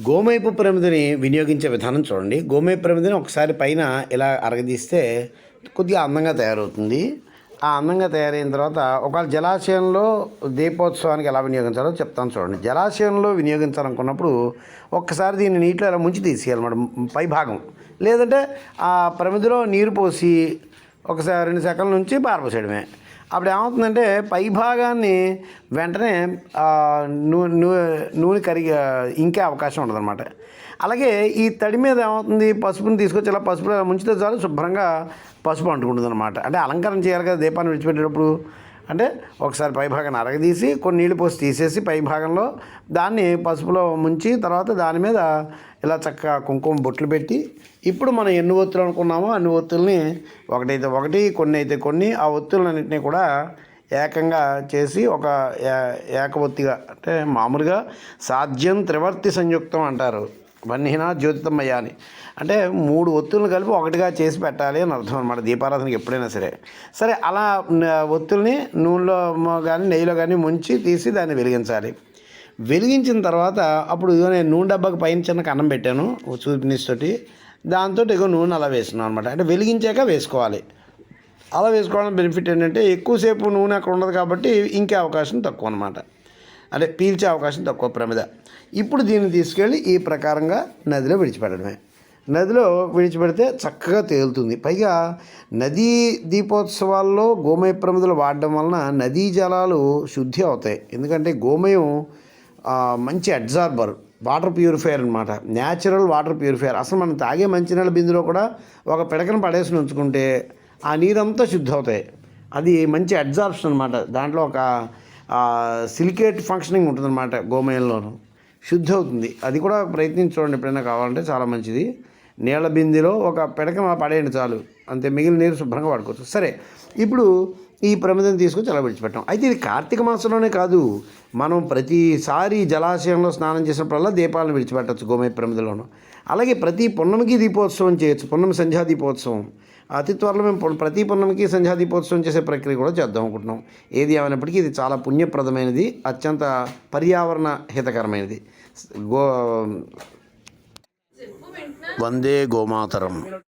గోమేపు ప్రమిదని వినియోగించే విధానం చూడండి. గోమేపు ప్రమిదని ఒకసారి పైన ఇలా అరగదీస్తే కొద్దిగా అందంగా తయారవుతుంది. ఆ అందంగా తయారైన తర్వాత ఒకవేళ జలాశయంలో దీపోత్సవానికి ఎలా వినియోగించాలో చెప్తాను చూడండి. జలాశయంలో వినియోగించాలనుకున్నప్పుడు ఒక్కసారి దీన్ని నీటిలో ఇలా ముంచి తీసేయాలన్నమాట పై భాగం. లేదంటే ఆ ప్రమిదిలో నీరు పోసి ఒకసారి రెండు సెకండ్ల నుంచి పారపోసేయడమే అప్పుడు ఏమవుతుందంటే పై భాగాన్ని వెంటనే నూనె నూనె కరిగి ఇంకే అవకాశం ఉండదన్నమాట. అలాగే ఈ తడి మీద ఏమవుతుంది? పసుపుని తీసుకొచ్చి ఇలా పసుపు ముంచితే చాలు శుభ్రంగా పసుపు అంటుకుంటుంది అనమాట అంటే అలంకరణ చేయాలి కదా దీపాన్ని విడిచిపెట్టేటప్పుడు. అంటే ఒకసారి పైభాగాన్ని అరగదీసి కొన్ని నీళ్ళు పోసి తీసేసి పై భాగంలో దాన్ని పసుపులో ముంచి తర్వాత దాని మీద ఇలా చక్కగా కుంకుమ బొట్లు పెట్టి ఇప్పుడు మనం ఎన్ని ఒత్తులు అనుకున్నామో అన్ని ఒత్తుల్ని ఒకటైతే ఒకటి కొన్ని అయితే కొన్ని ఆ ఒత్తులన్నింటినీ కూడా ఏకంగా చేసి ఒక ఏ- అంటే మామూలుగా సాధ్యం త్రివర్తి సంయుక్తం అంటారు. వన్నిహీన జ్యోతితమయ్య అని అంటే మూడు ఒత్తులను కలిపి ఒకటిగా చేసి పెట్టాలి అని అర్థం అనమాట దీపారాధనకి ఎప్పుడైనా సరే. సరే అలా ఒత్తుల్ని నూనెలో కానీ నెయ్యిలో కానీ ముంచి తీసి దాన్ని వెలిగించాలి. వెలిగించిన తర్వాత అప్పుడు ఇదిగో నేను నూనె డబ్బాకి పైన చిన్న కన్నం పెట్టాను చూపినిస్తోటి దాంతో ఇగో నూనె అలా వేసినాను అనమాట అంటే వెలిగించాక వేసుకోవాలి. అలా వేసుకోవడం బెనిఫిట్ ఏంటంటే ఎక్కువసేపు నూనె అక్కడ ఉండదు కాబట్టి ఇంకే అవకాశం తక్కువ అనమాట అంటే పీల్చే అవకాశం తక్కువ ప్రమిద. ఇప్పుడు దీన్ని తీసుకెళ్ళి ఈ ప్రకారంగా నదిలో విడిచిపెట్టడమే. నదిలో విడిచిపెడితే చక్కగా తేలుతుంది. పైగా నదీ దీపోత్సవాల్లో గోమయ ప్రమిదలు వాడడం వలన నదీ జలాలు శుద్ధి అవుతాయి. ఎందుకంటే గోమయం మంచి అడ్జార్బర్ వాటర్ ప్యూరిఫైయర్ అనమాట న్యాచురల్ వాటర్ ప్యూరిఫైయర్. అసలు మనం తాగే మంచినీళ్ళ బిందులో కూడా ఒక పిడకను పడేసి ఉంచుకుంటే ఆ నీరంతా శుద్ధి అవుతాయి. అది మంచి అడ్జార్ప్షన్ అనమాట దాంట్లో ఒక సిలికేట్ ఫంక్షనింగ్ ఉంటుందన్నమాట గోమయంలోను. శుద్ధి అవుతుంది అది కూడా ప్రయత్నించి చూడండి ఎప్పుడైనా కావాలంటే చాలా మంచిది. నీళ్ళ బిందెలో ఒక పిడక పడేయండి చాలు. అంతే మిగిలిన నీరు శుభ్రంగా వాడుకోవచ్చు. సరే ఇప్పుడు ఈ ప్రమిదం తీసుకొచ్చి అలా విడిచిపెట్టాం. అయితే ఇది కార్తీక మాసంలోనే కాదు. మనం ప్రతిసారి జలాశయంలో స్నానం చేసినప్పుడల్లా దీపాలను విడిచిపెట్టచ్చు గోమయ ప్రమిదలోను. అలాగే ప్రతి పున్నమికి దీపోత్సవం చేయొచ్చు. పున్నమి సంధ్యా దీపోత్సవం. అతి త్వరలో మేము ప్రతి పున్నమికి సంధ్యా దీపోత్సవం చేసే ప్రక్రియ కూడా చేద్దాం అనుకుంటున్నాం. ఏది ఏమైనప్పటికీ ఇది చాలా పుణ్యప్రదమైనది అత్యంత పర్యావరణ హితకరమైనది. గో వందే గోమాతరం.